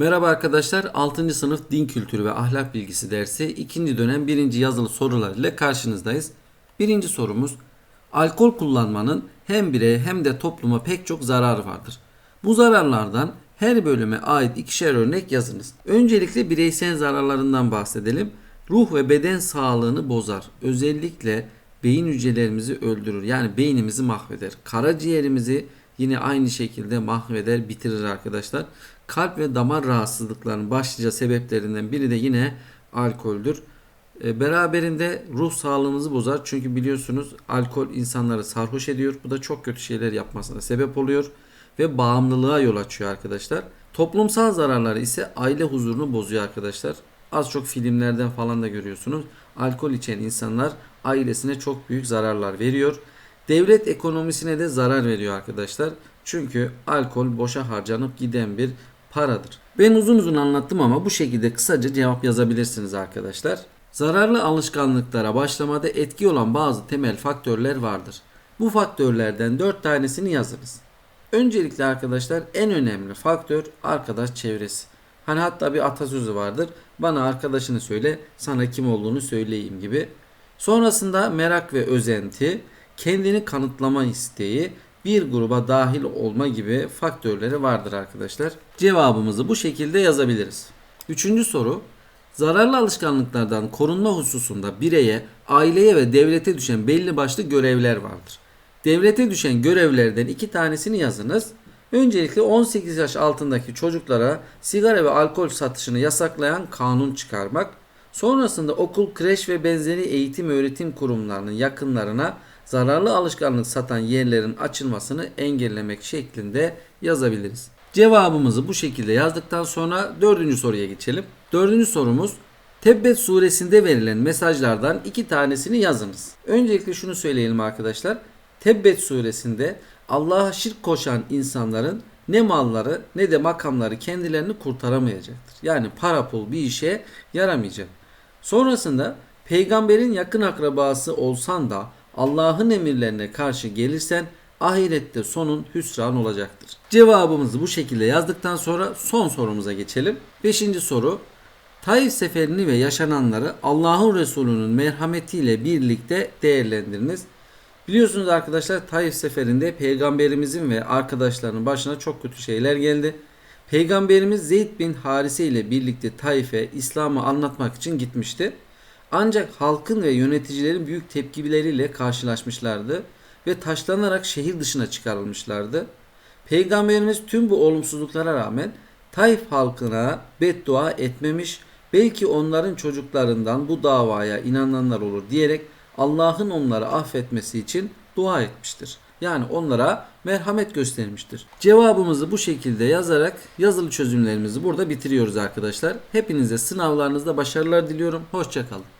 Merhaba arkadaşlar. 6. sınıf din kültürü ve ahlak bilgisi dersi 2. dönem 1. yazılı sorular ile karşınızdayız. Birinci sorumuz Alkol kullanmanın hem bireye hem de topluma pek çok zararı vardır. Bu zararlardan her bölüme ait ikişer örnek yazınız. Öncelikle bireysel zararlarından bahsedelim. Ruh ve beden sağlığını bozar. Özellikle beyin hücrelerimizi öldürür. Yani beynimizi mahveder. Karaciğerimizi yine aynı şekilde mahveder, bitirir arkadaşlar. Kalp ve damar rahatsızlıklarının başlıca sebeplerinden biri de yine alkoldür. E, Beraberinde ruh sağlığımızı bozar. Çünkü biliyorsunuz alkol insanları sarhoş ediyor. Bu da çok kötü şeyler yapmasına sebep oluyor ve bağımlılığa yol açıyor arkadaşlar. Toplumsal zararları ise aile huzurunu bozuyor arkadaşlar. Az çok filmlerden falan da görüyorsunuz. Alkol içen insanlar ailesine çok büyük zararlar veriyor. Devlet ekonomisine de zarar veriyor arkadaşlar. Çünkü alkol boşa harcanıp giden bir paradır. Ben uzun uzun anlattım ama bu şekilde kısaca cevap yazabilirsiniz arkadaşlar. Zararlı alışkanlıklara başlamada etki olan bazı temel faktörler vardır. Bu faktörlerden 4 tanesini yazınız. Öncelikle arkadaşlar en önemli faktör arkadaş çevresi. Hani hatta bir atasözü vardır. Bana arkadaşını söyle, sana kim olduğunu söyleyeyim gibi. Sonrasında merak ve özenti, kendini kanıtlama isteği, bir gruba dahil olma gibi faktörleri vardır arkadaşlar. Cevabımızı bu şekilde yazabiliriz. Üçüncü soru. Zararlı alışkanlıklardan korunma hususunda bireye, aileye ve devlete düşen belli başlı görevler vardır. Devlete düşen görevlerden iki tanesini yazınız. Öncelikle 18 yaş altındaki çocuklara sigara ve alkol satışını yasaklayan kanun çıkarmak. Sonrasında okul, kreş ve benzeri eğitim öğretim kurumlarının yakınlarına zararlı alışkanlık satan yerlerin açılmasını engellemek şeklinde yazabiliriz. Cevabımızı bu şekilde yazdıktan sonra dördüncü soruya geçelim. Dördüncü sorumuz Tebbet suresinde verilen mesajlardan iki tanesini yazınız. Öncelikle şunu söyleyelim arkadaşlar. Tebbet suresinde Allah'a şirk koşan insanların ne malları ne de makamları kendilerini kurtaramayacaktır. Yani para pul bir işe yaramayacak. Sonrasında peygamberin yakın akrabası olsan da Allah'ın emirlerine karşı gelirsen ahirette sonun hüsran olacaktır. Cevabımızı bu şekilde yazdıktan sonra son sorumuza geçelim. Beşinci soru. Taif seferini ve yaşananları Allah'ın Resulü'nün merhametiyle birlikte değerlendiriniz. Biliyorsunuz arkadaşlar Taif seferinde peygamberimizin ve arkadaşlarının başına çok kötü şeyler geldi. Peygamberimiz Zeyd bin Harise ile birlikte Taif'e İslam'ı anlatmak için gitmişti. Ancak halkın ve yöneticilerin büyük tepkileriyle karşılaşmışlardı ve taşlanarak şehir dışına çıkarılmışlardı. Peygamberimiz tüm bu olumsuzluklara rağmen Taif halkına beddua etmemiş, belki onların çocuklarından bu davaya inananlar olur diyerek Allah'ın onları affetmesi için dua etmiştir. Yani onlara merhamet göstermiştir. Cevabımızı bu şekilde yazarak yazılı çözümlerimizi burada bitiriyoruz arkadaşlar. Hepinize sınavlarınızda başarılar diliyorum. Hoşçakalın.